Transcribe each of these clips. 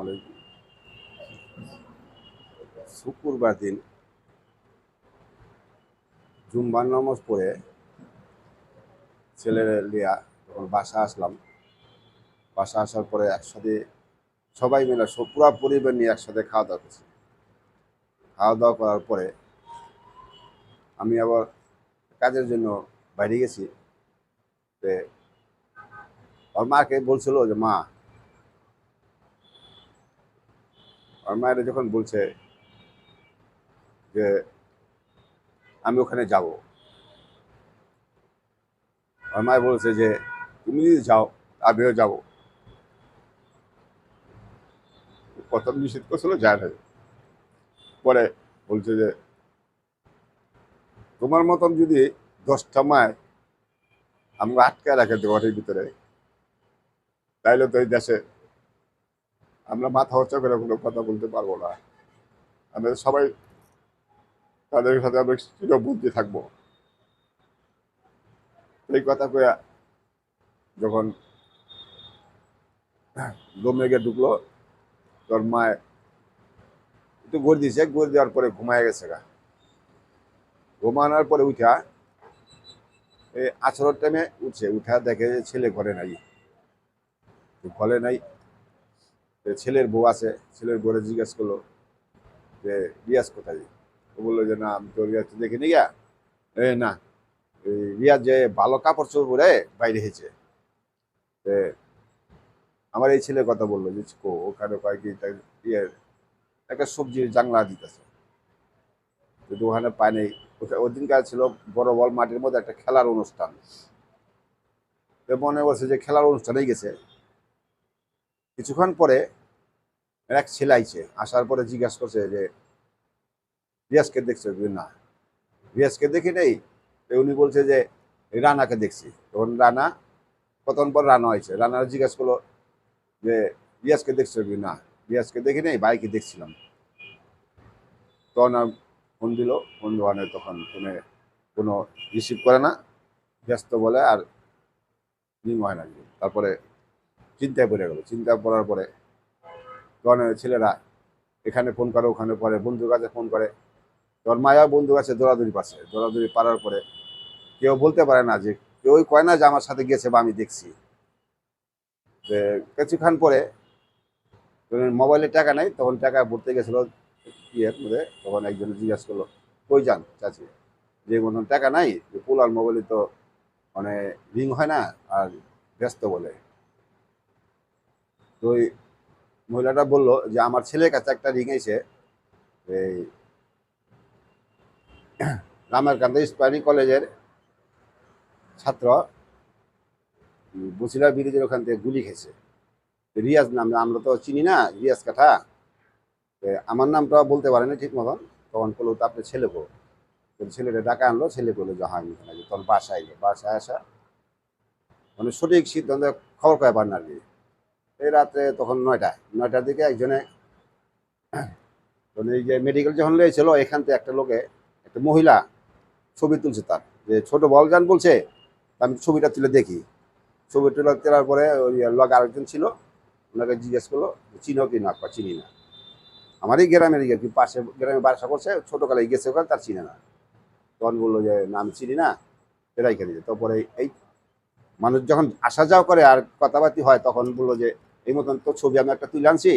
আলাইকুম। শুক্রবার দিন জুম্বার নামাজ পড়ে ছেলের লিয়া যখন বাসা আসলাম বাসা আসার পরে একসাথে সবাই মিলে পুরা পরিবার নিয়ে একসাথে খাওয়া দাওয়া করছি। খাওয়া দাওয়া করার পরে আমি আবার কাজের জন্য বাইরে গেছি। ওর মাকে বলছিল যে, মা। ওর মায়ের যখন বলছে যে, আমি ওখানে যাব। ওর মায় বলছে যে, তুমি যদি যাও, আমিও যাব। প্রথম নিষেধ করছিল যায় না পরে বলছে যে, তোমার মতন যদি দশটা মায় আমরা আটকে রাখে ঘরের ভিতরে তাইলে তো এই দেশে আমরা মাথা হচ্ছে করে কোনো কথা বলতে পারব না। আমরা সবাই তাদের সাথে আমরা চিরবুদ্ধি থাকব। এই কথা কয়া যখন দমে গিয়ে ঢুকলো, তোর মায় একটু গড় দিয়েছে গড় দেওয়ার পরে ঘুমায় গেছে গা। ঘুমানোর পরে উঠা, এই আচরণ টাইমে উঠছে, উঠা দেখে ছেলে ঘরে নাই। ঘরে নাই। ছেলের বউ আছে, ছেলের বউরে জিজ্ঞাসা করল যে, রিয়াজ কোথায়? ও বলল যে, না, আমি তো রিয়াজ তো দেখিনি গিয়া। এ, না রিয়াজ যে ভালো কাপড় চোপড় পরে বাইরে হয়েছে। আমার এই ছেলে কথা বলল যে ওখানে কয়েক ইয়ে একটা সবজির জাংলা দিতেছে। কিন্তু ওখানে পায় নেই ওটা- ওই দিনকার ছিল বড় বল মাটির মধ্যে একটা খেলার অনুষ্ঠান। তো মনে বলছে যে, খেলার অনুষ্ঠানেই গেছে। কিছুক্ষণ পরে এক ছেলে আইছে, আসার পরে জিজ্ঞাসা করছে যে, রিয়াজকে দেখছে? না। রিয়াজকে দেখি নেই উনি বলছে যে, রানাকে দেখছি। তখন রানা, কতক্ষণ পর রানা হয়েছে রানা জিজ্ঞাসা করল যে, রিয়াজকে দেখছ? কি না। রিয়াজকে দেখি নেই বাইকে দেখছিলাম। তখন আর ফোন দিল, ফোন দেওয়ানে তখন ফোনে কোনো রিসিভ করে না। ব্যস্ত বলে, আর রিং হয় না। তারপরে চিন্তায় পড়ে গেল। চিন্তায় পড়ার পরে তখন ছেলেরা এখানে ফোন করে, ওখানে পরে, বন্ধুর কাছে ফোন করে। তোর মায়া বন্ধু কাছে দৌড়াদৌড়ি পাচ্ছে। দৌড়াদৌড়ি পারার পরে কেউ বলতে পারে না যে কেউই কয় না যে আমার সাথে গিয়েছে বা আমি দেখছি? তো কিছুক্ষণ পরে মোবাইলে টাকা নাই, তখন টাকা ভরতে গেছিল ইয়ের মধ্যে তখন একজন জিজ্ঞাসা করল, কই যান চাচি? যে মতন টাকা নাই, যে পোলার মোবাইলে তো মানে রিং হয় না আর ব্যস্ত বলে। তো ওই মহিলাটা বলল যে, আমার ছেলের কাছে একটা রিং এসে এই রামেরকান্ত ইস্পানি কলেজের ছাত্র বসিলা ব্রিজের ওখান থেকে গুলি খেয়েছে। রিয়াজ নাম, আমরা তো চিনি না, রিয়াজ কাঠা আমার নামটা বলতে পারেনি ঠিক মতন। তখন বলল, তো আপনার ছেলে বউ? ছেলেটা ডাকা আনলো, ছেলে বলল, যে হ্যাঁ আমি তখন বাসায় বাসায় আসা? মানে সঠিক সিদ্ধান্ত খবর পায় পার না আর কি এই রাত্রে তখন নয়টা নয়টার দিকে একজনে তখন এই যে মেডিকেল যখন লেগেছিল এখান থেকে একটা লোকে, একটা মহিলা ছবি তুলছে তার। যে ছোট বলজান বলছে, তা আমি ছবিটা তুলে দেখি। ছবি তুলে তোলার পরে ওই লগে আরেকজন ছিল, ওনাকে জিজ্ঞেস করল, চিনো কি না চিনি না। আমারই গ্রামের কি, পাশে গ্রামে বাসা করছে, ছোটকালে গেছে ওখানে, তার চিনে না। তখন বলল যে, না, আমি চিনি না, এরাই দিতে তারপরে এই মানুষ যখন আসা যাওয়া করে আর কথাবার্তি হয়, তখন বলল যে এই মতন তো ছবি আমি একটা তুলে আনছি,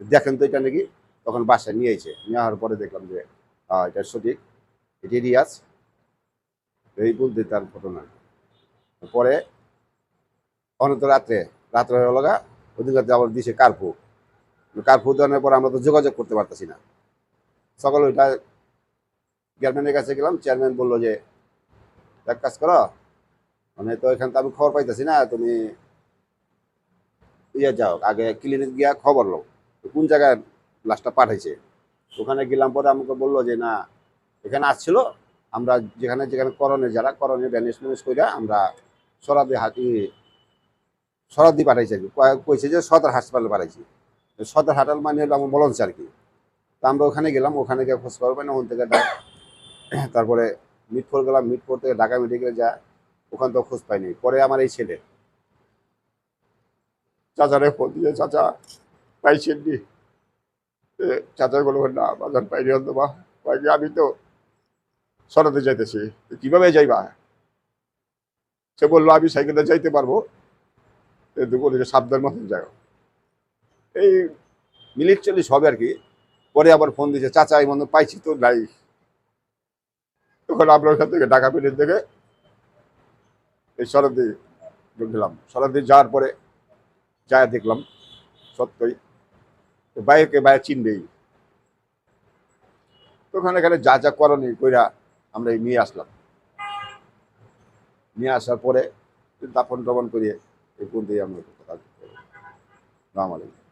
দেখেন তো এটা নাকি? তখন বাসায় নিয়ে এসে আসার পরে দেখলাম যে এটা সঠিক, এটি রিয়াজ। এই বলতে তার ঘটনা। পরে অনত রাত্রে রাত্রে লগা ওদিকে আবার দিছে কার্পু কার্পু দেওয়ার পর আমরা তো যোগাযোগ করতে পারতেছি না। সকালে ওইটা চেয়ারম্যানের কাছে গেলাম চেয়ারম্যান বলল যে, এক কাজ করো মানে তো এখান তো আমি খবর পাইতেছি না, তুমি ইয়ে যাও আগে ক্লিনিক গিয়া খবর লো কোন জায়গায় লাশটা পাঠাইছে। ওখানে গেলাম পরে আমাকে বলল যে, না, এখানে আসছিল, আমরা যেখানে যেখানে করণে যারা, করণে ড্যানিশ ম্যানেজ কইরা আমরা সরাদি হাতি সরাদি পাঠাইছি আর কি কইছে যে সদর হাসপাতালে পাঠাইছি। সদর হাসপাতাল মানে হলো আমার বলনছে আর কি তা আমরা ওখানে গেলাম, ওখানে গিয়ে খোঁজ পাই না ওখান থেকে তারপরে মিটফোর গেলাম মিটফোর থেকে ঢাকা মেডিকেলে যা ওখান থেকে খোঁজ পাইনি। পরে আমার এই ছেলে চাচারে ফোন দিয়ে, চাচা, পাইছেন নি? চাচা বলব না বাজার পাইনি অন্ত বা কয়েক আমি তো সরাতে যাইতেছি কীভাবে যাইবা? সে বলল, আমি সাইকেলে যাইতে পারব। যে সাবধান মতন যাও। এই মিনিট চল্লিশ হবে আর কি। পরে আবার ফোন দিয়েছে, চাচা, এই মনে পাইছি তো নাই। তখন আমরা ওখান থেকে ঢাকা পিঠের থেকে এই শরদি গেলাম। সরাতে যাওয়ার পরে যা দেখলাম, সত্যই। বাইকে বাইরে চিনবেই। তো ওখানে এখানে যা যা করণী কইরা আমরা এই নিয়ে আসলাম। নিয়ে আসার পরে দাফন টপন করিয়ে এই পর্যন্তই আমরা। আসসালামু আলাইকুম।